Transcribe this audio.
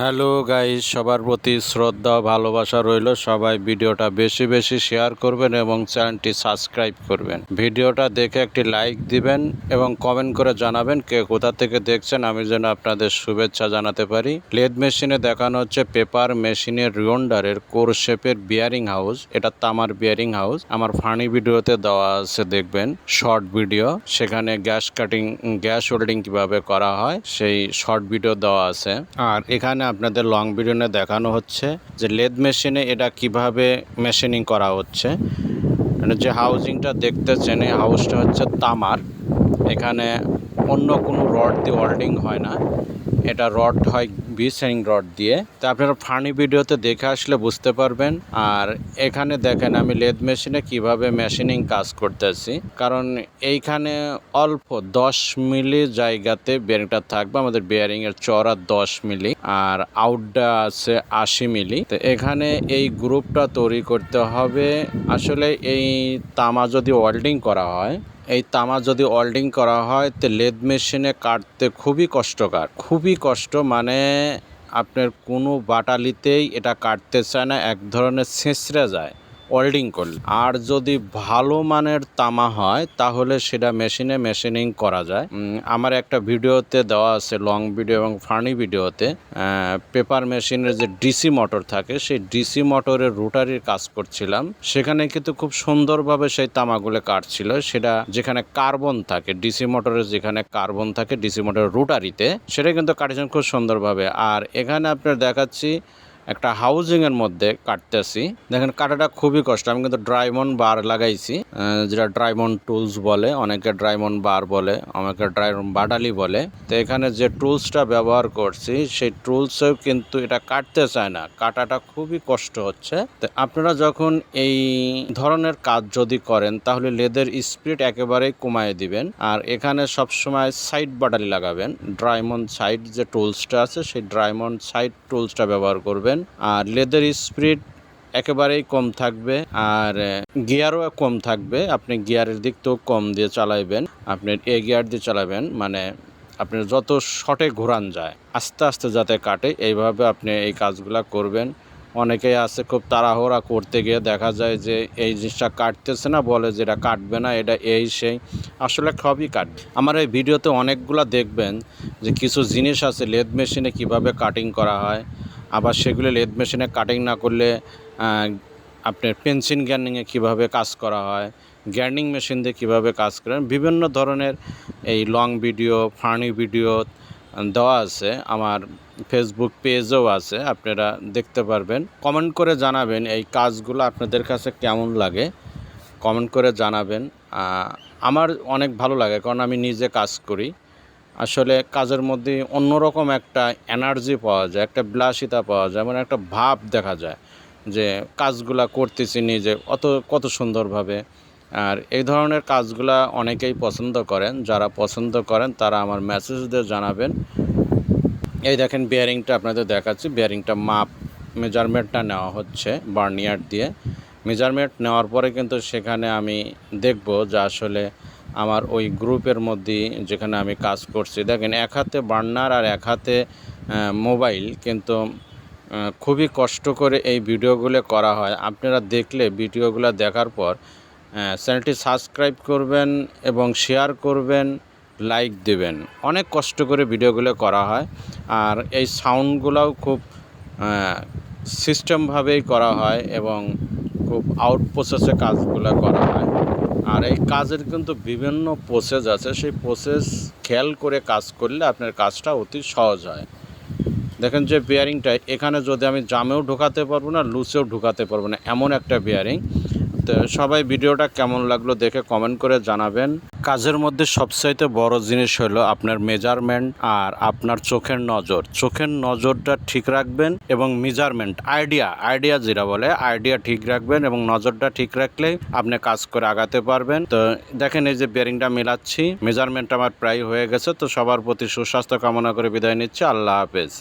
Hello guys, সবার প্রতি শ্রদ্ধা ভালোবাসা রইল। সবাই ভিডিওটা বেশি বেশি শেয়ার করবেন এবং চ্যানেলটি সাবস্ক্রাইব করবেন। ভিডিওটা দেখে একটি লাইক দিবেন এবং কমেন্ট করে জানাবেন কে কোথা থেকে দেখছেন, আমি যেন আপনাদের শুভেচ্ছা জানাতে পারি। লেদ মেশিনে দেখানো হচ্ছে পেপার মেশিনের রিওন্ডারের কোর শেপের বিয়ারিং হাউস। এটা তামার বিয়ারিং হাউস। আমার ফানি ভিডিওতে দেওয়া আছে, দেখবেন, শর্ট ভিডিও। সেখানে গ্যাস কাটিং, গ্যাস হোল্ডিং কীভাবে করা হয়, সেই শর্ট ভিডিও দেওয়া আছে। আর এখানে আপনাদের লং ভিডিওনে দেখানো হচ্ছে যে লেদ মেশিনে এটা কীভাবে মেশিনিং করা হচ্ছে। মানে যে হাউজিংটা দেখতেছেন, এই হাউসটা হচ্ছে তামার। এখানে অন্য কোনো রড দিয়ে ওয়েল্ডিং হয় না। এটা রড হয় বিসেং রড দিয়ে। তা আপনারা ফানি ভিডিওতে দেখে আসলে বুঝতে পারবেন। আর এখানে দেখেন আমি লেদ মেশিনে কীভাবে মেশিনিং কাজ করতেছি। কারণ এইখানে অল্প দশ মিলি জায়গাতে বেয়ারিংটা থাকবে। আমাদের বেয়ারিং এর চড়া দশ মিলি আর আউটটা আছে আশি মিলি। তো এখানে এই গ্রুপটা তৈরি করতে হবে। আসলে এই তামা যদি ওয়েল্ডিং করা হয় এই তামা যদি ওয়েল্ডিং করা হয়, তো লেদ মেশিনে কাটতে খুবই কষ্টকর। খুবই কষ্ট মানে আপনার কোনো বাটালিতেই এটা কাটতে চায় না, এক ধরনের ছেঁচড়ে যায়। ওয়েল্ডিং করলে আর যদি ভালো মানের তামা হয়, তাহলে সেটা মেশিনে মেশিনিং করা যায়। আমার একটা ভিডিওতে দেওয়া আছে লং ভিডিও এবং ফানি ভিডিওতে পেপার মেশিনের যে ডিসি মোটর থাকে, সেই ডিসি মোটরের রোটারির কাজ করছিলাম। সেখানে কিন্তু খুব সুন্দরভাবে সেই তামাগুলো কাটছিল। সেটা যেখানে কার্বন থাকে ডিসি মোটরের যেখানে কার্বন থাকে ডিসি মোটরের রোটারিতে সেটা কিন্তু কাটছেন খুব সুন্দরভাবে। আর এখানে আপনার দেখাচ্ছি একটা হাউজিং এর মধ্যে কাটতেছি। দেখেন, কাটাটা খুবই কষ্ট। আমি কিন্তু ড্রাইমন বার লাগাইছি যেটা ড্রাইমন টুলস বলে, অনেকে ড্রাইমন বার বলে, অনেকে ড্রাইমন বাডালি বলে। তো এখানে যে টুলসটা ব্যবহার করছি, সেই টুলসেও কিন্তু এটা কাটতে চায় না। কাটাটা খুবই কষ্ট হচ্ছে। তো আপনারা যখন এই ধরনের কাজ যদি করেন, তাহলে লেদের স্পিড একেবারেই কমায় দিবেন। আর এখানে সবসময় সাইড বাটালি লাগাবেন। ড্রাইমন সাইড যে টুলসটা আছে, সেই ড্রাইমন সাইড টুলসটা ব্যবহার করবেন। আর লেদের স্পিড একেবারেই কম থাকবে। আর গিয়ারও কম থাকবে। আপনি গিয়ারের দিক তো কম দিয়ে চালাইবেন। আপনি এ গিয়ার দিয়ে চালাবেন মানে আপনি যত শটে ঘোরান যায়, আস্তে আস্তে যাতে কাটে, এইভাবে আপনি এই কাজগুলা করবেন। অনেকেই আছে খুব তাড়াহুড়া করতে গিয়ে দেখা যায় যে, এই জিনিসটা কাটতেছে না, বলে যে এটা কাটবে না, এটা এই সেই। আসলে সবই কাটবে আমার এই ভিডিওতে অনেকগুলা দেখবেন যে কিছু জিনিস আছে লেদ মেশিনে কীভাবে কাটিং করা হয়। আবার সেগুলো লেদ মেশিনে কাটিং না করলে আপনার পেন্সিল গ্যান্ডিংয়ে কীভাবে কাজ করা হয় গ্যান্ডিং মেশিন দিয়ে কীভাবে কাজ করেন বিভিন্ন ধরনের এই লং ভিডিও ফানি ভিডিও দেওয়া আছে, আমার ফেসবুক পেজও আছে, আপনারা দেখতে পারবেন। কমেন্ট করে জানাবেন এই কাজগুলো আপনাদের কাছে কেমন লাগে। কমেন্ট করে জানাবেন। আমার অনেক ভালো লাগে, কারণ আমি নিজে কাজ করি। আসলে কাজের মধ্যে অন্যরকম একটা এনার্জি পাওয়া যায়, একটা বিলাসিতা পাওয়া যায় মানে একটা ভাব দেখা যায় যে কাজগুলা করতেছি নিজে, অত, কত সুন্দরভাবে। আর এই ধরনের কাজগুলা অনেকেই পছন্দ করেন, যারা পছন্দ করেন তারা আমার মেসেজ দিয়ে জানাবেন। এই দেখেন বিয়ারিংটা আপনাদের দেখাচ্ছি বিয়ারিংটা মাপ মেজারমেন্টটা নেওয়া হচ্ছে বার্নিয়ার দিয়ে। মেজারমেন্ট নেওয়ার পরে কিন্তু সেখানে আমি দেখব যে আসলে আমার ওই গ্রুপের মধ্যে যেখানে আমি কাজ করছি। দেখেন, এক হাতে বার্নার আর এক হাতে মোবাইল কিন্তু খুবই কষ্ট করে এই ভিডিওগুলো করা হয়। আপনারা দেখলে ভিডিওগুলো দেখার পর চ্যানেলটি সাবস্ক্রাইব করবেন এবং শেয়ার করবেন, লাইক দেবেন। অনেক কষ্ট করে ভিডিওগুলো করা হয় আর এই সাউন্ডগুলোও খুব সিস্টেমভাবেই করা হয় এবং খুব আউট প্রসেসে কাজগুলো করা হয়। আর এই কাজের কিন্তু বিভিন্ন প্রসেস আছে। সেই প্রসেস খেয়াল করে কাজ করলে আপনার কাজটা অতি সহজ হয়। দেখেন যে বিয়ারিংটা এখানে যদি আমি জামেও ঢোকাতে পারব না লুচেও ঢোকাতে পারব না, এমন একটা বিয়ারিং তো সবাই ভিডিওটা কেমন লাগল দেখে কমেন্ট করে জানাবেন। কাজের মধ্যে সবচাইতে বড় জিনিস হলো আপনার মেজারমেন্ট আর আপনার চোখের নজর। চোখের নজরটা ঠিক রাখবেন এবং মেজারমেন্ট আইডিয়া আইডিয়া যেটা বলে আইডিয়া ঠিক রাখবেন এবং নজরটা ঠিক রাখলে আপনি কাজ করে আগাতে পারবেন। তো দেখেন এই যে বেয়ারিংটা মেলাচ্ছি মেজারমেন্ট আমার প্রায় হয়ে গেছে, তো সবার প্রতি সুস্বাস্থ্য কামনা করে বিদায় নিচ্ছি। আল্লাহ হাফেজ।